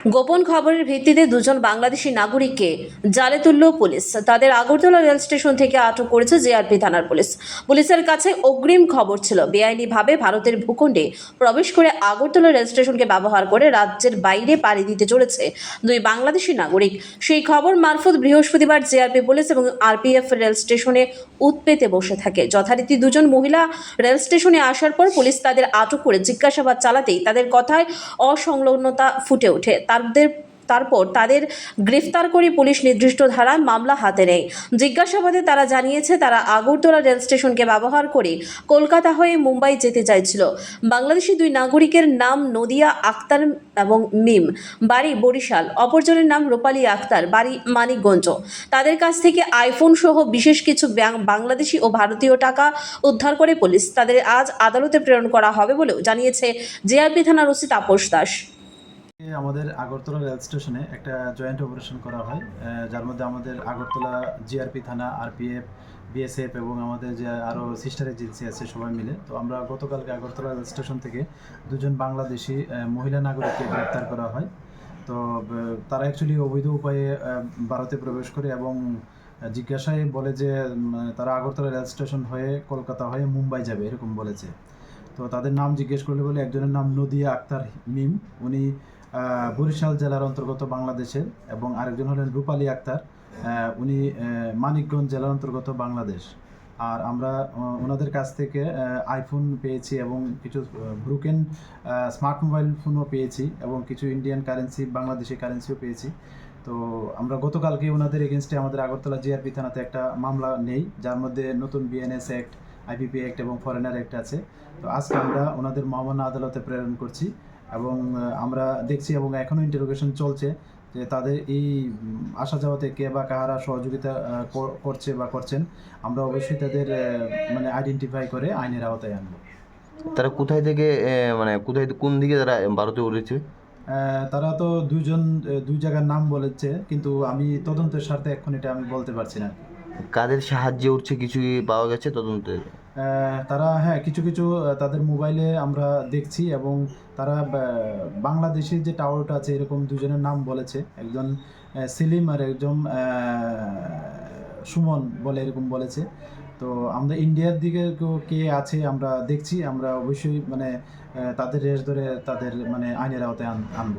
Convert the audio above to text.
গোপন খবরের ভিত্তিতে দুজন বাংলাদেশি নাগরিককে জালে তুলল পুলিশ। তাদের আগরতলা রেল স্টেশন থেকে আটক করেছে জেআরপি থানার পুলিশ। পুলিশের কাছে অগ্রিম খবর ছিল। বেআইনিভাবে ভারতের ভূখণ্ডে প্রবেশ করে আগরতলা রেল স্টেশনকে ব্যবহার করে রাজ্যের বাইরে পাড়ি দিতে চলেছে দুই বাংলাদেশি নাগরিক। সেই খবর মারফত বৃহস্পতিবার জেআরপি পুলিশ এবং আরপিএফ রেল স্টেশনে উৎপেতে বসে থাকে। যথারীতি দুজন মহিলা রেল স্টেশনে আসার পর পুলিশ তাদের আটক করে জিজ্ঞাসাবাদ চালাতেই তাদের কথায় অসংলগ্নতা ফুটে ওঠে। তাদের, তারপর তাদের গ্রেফতার করে পুলিশ নির্দিষ্ট ধারায় মামলা হাতে নেয়। জিজ্ঞাসাবাদে তারা জানিয়েছে, তারা আগরতলা রেল স্টেশনকে ব্যবহার করে কলকাতা হয়ে মুম্বাই যেতে চাইছিল। বাংলাদেশি দুই নাগরিকের নাম নদিয়া আক্তার এবং মিম। বাড়ি বরিশাল, অপরজনের নাম রূপালী আক্তার, বাড়ি মানিকগঞ্জ। তাদের কাছ থেকে আইফোন সহ বিশেষ কিছু ব্যাং- বাংলাদেশি ও ভারতীয় টাকা উদ্ধার করে পুলিশ। তাদের আজ আদালতে প্রেরণ করা হবে বলেও জানিয়েছে জেআরপি থানার ওসি তাপস দাস। আমাদের আগরতলা রেল স্টেশনে একটা জয়েন্ট অপারেশন করা হয় যার মধ্যে আমাদের আগরতলা জিআরপি থানা, আরপিএফ, বিএসএফ এবং আমাদের যে আরও সিস্টার এজেন্সি আছে সবাই মিলে। তো আমরা গতকালকে আগরতলা রেল স্টেশন থেকে দুজন বাংলাদেশি মহিলা নাগরিককে গ্রেপ্তার করা হয়। তো তারা অ্যাকচুয়ালি অবৈধ উপায়ে ভারতে প্রবেশ করে এবং জিজ্ঞাসায় বলে যে তারা আগরতলা রেল স্টেশন হয়ে কলকাতা হয়ে মুম্বাই যাবে, এরকম বলেছে। তো তাদের নাম জিজ্ঞেস করলে বলে, একজনের নাম নদিয়া আক্তার মিম উনি বরিশাল জেলার অন্তর্গত বাংলাদেশের এবং আরেকজন হলেন রূপালী আক্তার উনি মানিকগঞ্জ জেলার অন্তর্গত বাংলাদেশ। আর আমরা ওনাদের কাছ থেকে আইফোন পেয়েছি এবং কিছু ব্রুকেন স্মার্ট মোবাইল ফোনও পেয়েছি এবং কিছু ইন্ডিয়ান কারেন্সি বাংলাদেশি কারেন্সিও পেয়েছি। তো আমরা গতকালকে ওনাদের এগেনস্টে আমাদের আগরতলা জিআরপি থানাতে একটা মামলা নেই, যার মধ্যে নতুন বিএনএস অ্যাক্ট আইপিপি অ্যাক্ট এবং ফরেনার অ্যাক্ট আছে। তো আজকে আমরা ওনাদের মহামান্য আদালতে প্রেরণ করছি। এবং আমরা দেখছি এবং এখনও ইন্টারোগেশন চলছে যে তাদের এই আসা যাওয়াতে কে বা কাহারা সহযোগিতা করছে বা করছেন আমরা অবশ্যই তাদের মানে আইডেন্টিফাই করে আইনের আওতায় আনব। তারা কোথায় থেকে মানে কোথায় কোন দিকে তারা ভারতে উঠেছে? তারা তো দুইজন দুই জায়গার নাম বলেছে কিন্তু আমি তদন্তের স্বার্থে এখন এটা আমি বলতে পারছি না। কাদের সাহায্যে উঠছে কিছু কি পাওয়া গেছে তদন্তে আহ, তারা হ্যাঁ কিছু কিছু তাদের মোবাইলে আমরা দেখছি এবং তারা বাংলাদেশের যে টাওয়ারটা আছে, এরকম দুজনের নাম বলেছে। একজন সেলিম আর একজন সুমন বলে এরকম বলেছে। তো আমরা ইন্ডিয়ার দিকে কে আছে, আমরা দেখছি। আমরা অবশ্যই মানে তাদের রেস ধরে তাদের মানে আইনের আওতায় আন- আনব।